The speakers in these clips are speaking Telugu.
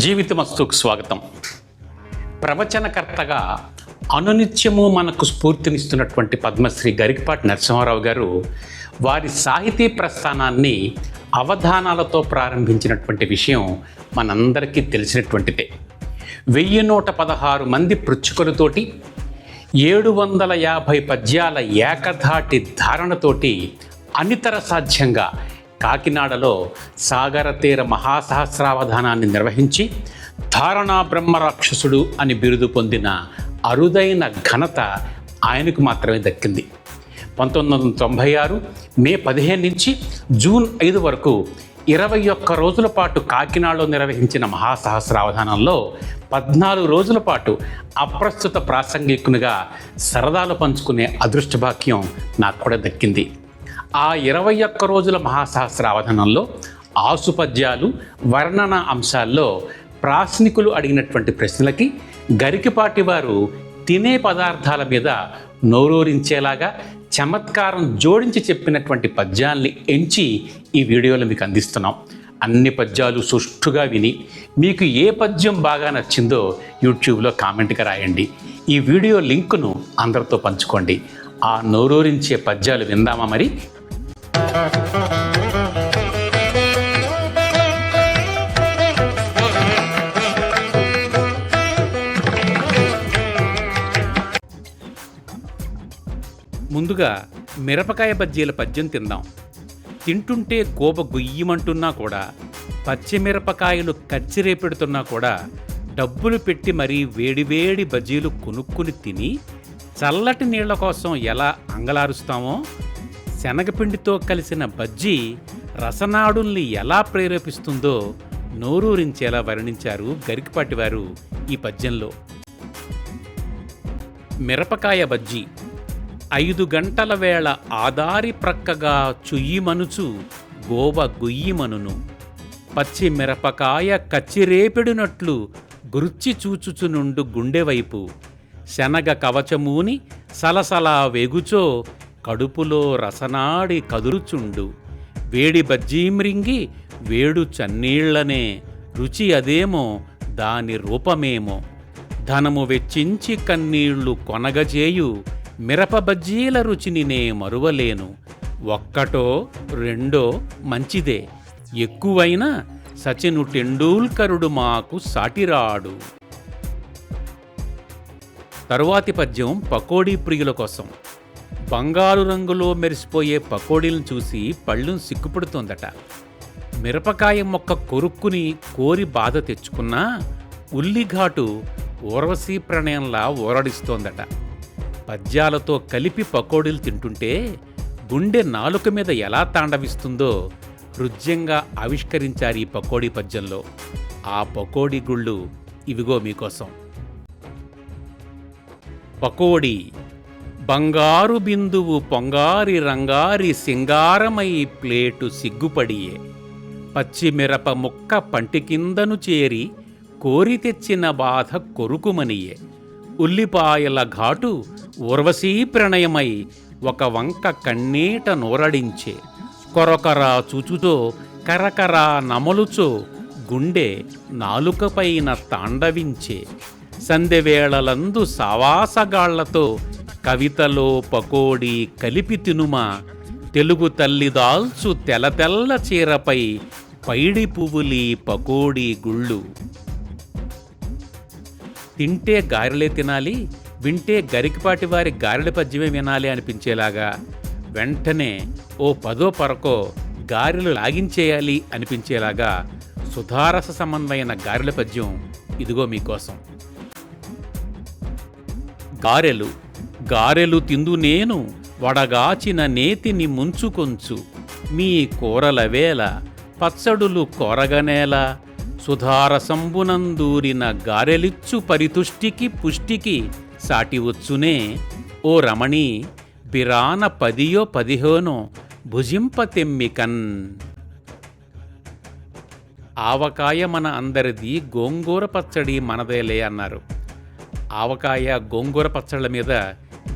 జీవితమస్తుకు స్వాగతం ప్రవచనకర్తగా అనునిత్యము మనకు స్ఫూర్తినిస్తున్నటువంటి పద్మశ్రీ గరికపాటి నరసింహారావు గారు వారి సాహితీ ప్రస్థానాన్ని అవధానాలతో ప్రారంభించినటువంటి విషయం మనందరికీ తెలిసినటువంటిదే. వెయ్యి నూట పదహారు మంది పృచ్చుకలతోటి ఏడు వందల యాభై పద్యాల ఏకధాటి ధారణతోటి అనితర సాధ్యంగా కాకినాడలో సాగర తీర మహాసహస్రావధానాన్ని నిర్వహించి ధారణా బ్రహ్మరాక్షసుడు అని బిరుదు పొందిన అరుదైన ఘనత ఆయనకు మాత్రమే దక్కింది. పంతొమ్మిది వందల తొంభై ఆరు మే పదిహేను నుంచి జూన్ ఐదు వరకు ఇరవై ఒక్క రోజుల పాటు కాకినాడలో నిర్వహించిన మహాసహస్రావధానంలో పద్నాలుగు రోజుల పాటు అప్రస్తుత ప్రాసంగికునిగా సరదాలు పంచుకునే అదృష్టభాక్యం నాకు కూడా దక్కింది. ఆ ఇరవై ఒక్క రోజుల మహాసహస్రావధానంలో ఆసుపద్యాలు వర్ణన అంశాల్లో ప్రాశ్నికులు అడిగినటువంటి ప్రశ్నలకి గరికిపాటి వారు తినే పదార్థాల మీద నోరూరించేలాగా చమత్కారం జోడించి చెప్పినటువంటి పద్యాల్ని ఎంచి ఈ వీడియోలో మీకు అందిస్తున్నాం. అన్ని పద్యాలు సుష్ఠుగా విని మీకు ఏ పద్యం బాగా నచ్చిందో యూట్యూబ్లో కామెంట్గా రాయండి. ఈ వీడియో లింకును అందరితో పంచుకోండి. ఆ నోరూరించే పద్యాలు విందామా మరి? ముందుగా మిరపకాయ బజ్జీల పద్యం తిందాం. తింటుంటే కోప గుయ్యమంటున్నా కూడా పచ్చిమిరపకాయలు కచ్చిరేపెడుతున్నా కూడా డబ్బులు పెట్టి మరీ వేడివేడి బజ్జీలు కొనుక్కుని తిని చల్లటి నీళ్ళ కోసం ఎలా అంగలారుస్తామో శనగపిండితో కలిసిన బజ్జీ రసనాడుల్ని ఎలా ప్రేరేపిస్తుందో నోరూరించేలా వర్ణించారు గరికపాటి వారు ఈ పద్యంలో. మిరపకాయ బజ్జీ ఐదు గంటల వేళ ఆదారి ప్రక్కగా చుయ్యిమనుచు గోవ గుయ్యిమనును పచ్చి మిరపకాయ కచ్చిరేపెడునట్లు గుర్చి చూచుచునుండు గుండెవైపు. శనగ కవచమూని సలసలా వెగుచో కడుపులో రసనాడి కదురుచుండు. వేడి బజ్జీమ్రింగి వేడు చన్నీళ్ళనే రుచి అదేమో దాని రూపమేమో. ధనము వెచ్చించి కన్నీళ్ళు కొనగజేయు మిరప బజ్జీల రుచిని నే మరువలేను. ఒక్కటో రెండో మంచిదే. ఎక్కువైనా సచిను టెండూల్కరుడు మాకు సాటిరాడు. తరువాతి పద్యం పకోడీ ప్రియుల కోసం. బంగారు రంగులో మెరిసిపోయే పకోడీలను చూసి పళ్ళు సిగ్గుపడుతోందట. మిరపకాయ మొక్క కొరుక్కుని కోరి బాధ తెచ్చుకున్నా ఉల్లిఘాటు ఊర్వశీ ప్రణయంలా ఊరడిస్తోందట. పద్యాలతో కలిపి పకోడీలు తింటుంటే గుండె నాలుక మీద ఎలా తాండవిస్తుందో హృద్యంగా ఆవిష్కరించారు ఈ పకోడీ పద్యంలో. ఆ పకోడీ గుళ్ళు ఇవిగో మీకోసం. పకోడీ బంగారు బిందువు పొంగారి రంగారి సింగారమై ప్లేటు సిగ్గుపడియే. పచ్చిమిరప ముక్క పంటి కిందను చేరి కోరి తెచ్చిన బాధ కొరుకుమనియే. ఉల్లిపాయల ఘాటు ఉర్వశీ ప్రణయమై ఒక వంక కన్నీట నోరడించే. కొరకరా చూచుతో కరకరా నమలుచో గుండె నాలుకపైన తాండవించే. సందెవేళలందు సావాసగాళ్ళతో కవితలో పకోడీ కలిపి తినుమా. తెలుగు తల్లిదాల్చు తెలతెల్ల తెల తెల్ల చీరపై పైడి పువ్వులి పకోడీ గుళ్ళు. తింటే గారెలే తినాలి వింటే గరికపాటి వారి గారెల పద్యమే వినాలి అనిపించేలాగా వెంటనే ఓ పదో పరకో గారెలు లాగించేయాలి అనిపించేలాగా సుధారస సంబంధమైన గారెల పద్యం ఇదిగో మీకోసం. గారెలు గారెలు తిందు నేను వడగాచిన నేతిని ముంచుకొంచు. మీ కూరల వేళ పచ్చడులు కొరగనేల సుధారసంబునందూరిన గారెలిచ్చు పరితుష్టికి పుష్టికి సాటివచ్చునే ఓ రమణి బిరాన పదియో పదిహోనో భుజింపతెమ్మికన్. ఆవకాయ మన అందరిది గోంగూర పచ్చడి మనదేలే అన్నారు. ఆవకాయ గోంగూర పచ్చళ్ళ మీద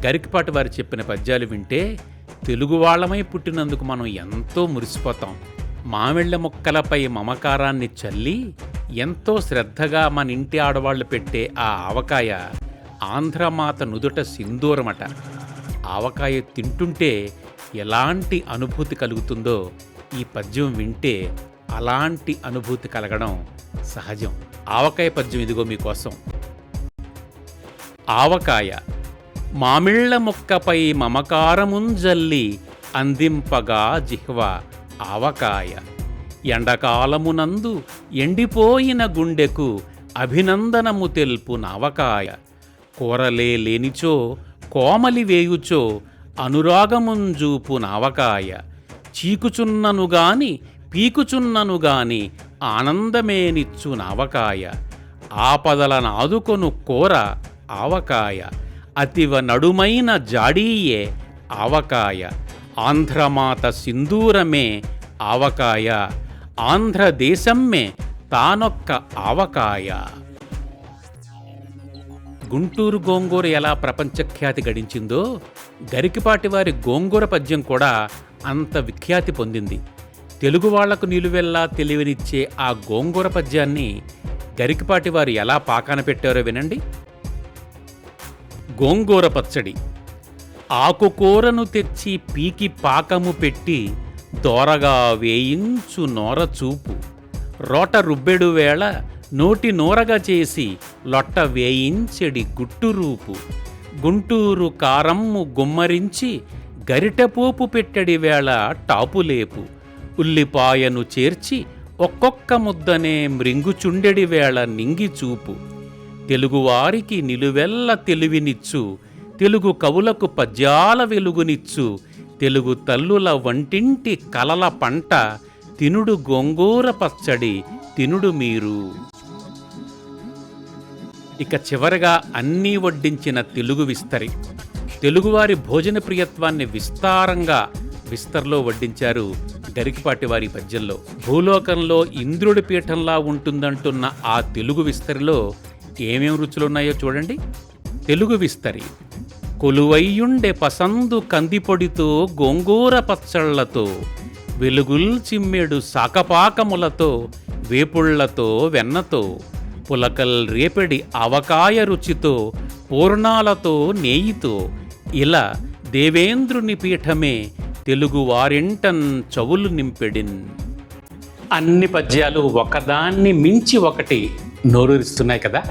గరికపాటి వారు చెప్పిన పద్యాలు వింటే తెలుగు వాళ్ళమై పుట్టినందుకు మనం ఎంతో మురిసిపోతాం. మామిళ్ళ మొక్కలపై మమకారాన్ని చల్లి ఎంతో శ్రద్ధగా మన ఇంటి ఆడవాళ్ళు పెట్టే ఆ ఆవకాయ ఆంధ్రమాత నుదుట సింధూరమట. ఆవకాయ తింటుంటే ఎలాంటి అనుభూతి కలుగుతుందో ఈ పద్యం వింటే అలాంటి అనుభూతి కలగడం సహజం. ఆవకాయ పద్యం ఇదిగో మీకోసం. ఆవకాయ మామిళ్ళ మొక్కపై మమకారముంజల్లి అందింపగా జిహ్వ ఆవకాయ. ఎండకాలమునందు ఎండిపోయిన గుండెకు అభినందనము తెల్పు నావకాయ. కూరలే లేనిచో కోమలి వేయుచో అనురాగముంజూపు నావకాయ. చీకుచున్ననుగాని పీకుచున్ననుగాని ఆనందమేనిచ్చు నావకాయ. ఆపదల నాదుకొను కూర ఆవకాయ. అతివ నడుమైన జాడీయే ఆవకాయ. ఆంధ్రమాత సింధూరమే ఆవకాయ ఆంధ్రదేశమ్మే తానొక్క ఆవకాయ. గుంటూరు గోంగూర ఎలా ప్రపంచఖ్యాతి గడించిందో గరికిపాటి వారి గోంగూర పద్యం కూడా అంత విఖ్యాతి పొందింది. తెలుగు వాళ్ళకు నిలువెల్లా తెలివినిచ్చే ఆ గోంగూర పద్యాన్ని గరికిపాటి వారు ఎలా పాకాన పెట్టారో వినండి. గోంగూర పచ్చడి. ఆకుకూరను తెచ్చి పీకి పాకము పెట్టి దోరగా వేయించు నోర చూపు. రోట రుబ్బెడు వేళ నోటి నోరగా చేసి లొట్ట వేయించెడి గుట్టురూపు గుంటూరు కారమ్ము గుమ్మరించి గరిటపోపు పెట్టడి వేళ టాపులేపు ఉల్లిపాయను చేర్చి ఒక్కొక్క ముద్దనే మృంగుచుండెడి వేళ నింగి చూపు. తెలుగువారికి నిలువెల్ల తెలివినిచ్చు తెలుగు కవులకు పద్యాల వెలుగునిచ్చు. తెలుగు తల్లుల వంటింటి కలల పంట తినుడు గోంగూర పచ్చడి తినుడు మీరు. ఇక చివరగా అన్నీ వడ్డించిన తెలుగు విస్తరి. తెలుగువారి భోజన ప్రియత్వాన్ని విస్తారంగా విస్తర్లో వడ్డించారు గరికిపాటి వారి పద్యంలో. భూలోకంలో ఇంద్రుడి పీఠంలా ఉంటుందంటున్న ఆ తెలుగు విస్తరిలో ఏమేం రుచులున్నాయో చూడండి. తెలుగు విస్తరి. కొలువయ్యుండె పసందు కందిపొడితో గోంగూర పచ్చళ్ళతో వెలుగుల్ చిమ్మెడు సాకపాకములతో వేపుళ్ళతో వెన్నతో పులకల్ రేపెడి అవకాయ రుచితో పూర్ణాలతో నేయితో ఇలా దేవేంద్రుని పీఠమే తెలుగు వారింటన్ చవులు నింపెడిన్. అన్ని పద్యాలు ఒకదాన్ని మించి ఒకటి నోరూరిస్తున్నాయి కదా?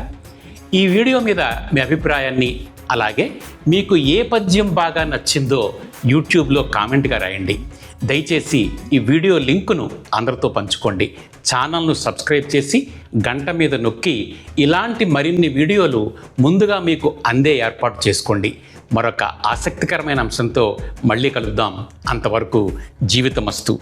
ఈ వీడియో మీద మీ అభిప్రాయాన్ని అలాగే మీకు ఏ పద్యం బాగా నచ్చిందో యూట్యూబ్లో కామెంట్గా రాయండి. దయచేసి ఈ వీడియో లింకును అందరితో పంచుకోండి. ఛానల్ను సబ్స్క్రైబ్ చేసి గంట మీద నొక్కి ఇలాంటి మరిన్ని వీడియోలు ముందుగా మీకు అందే ఏర్పాటు చేసుకోండి. మరొక ఆసక్తికరమైన అంశంతో మళ్ళీ కలుద్దాం. అంతవరకు జీవితమస్తు.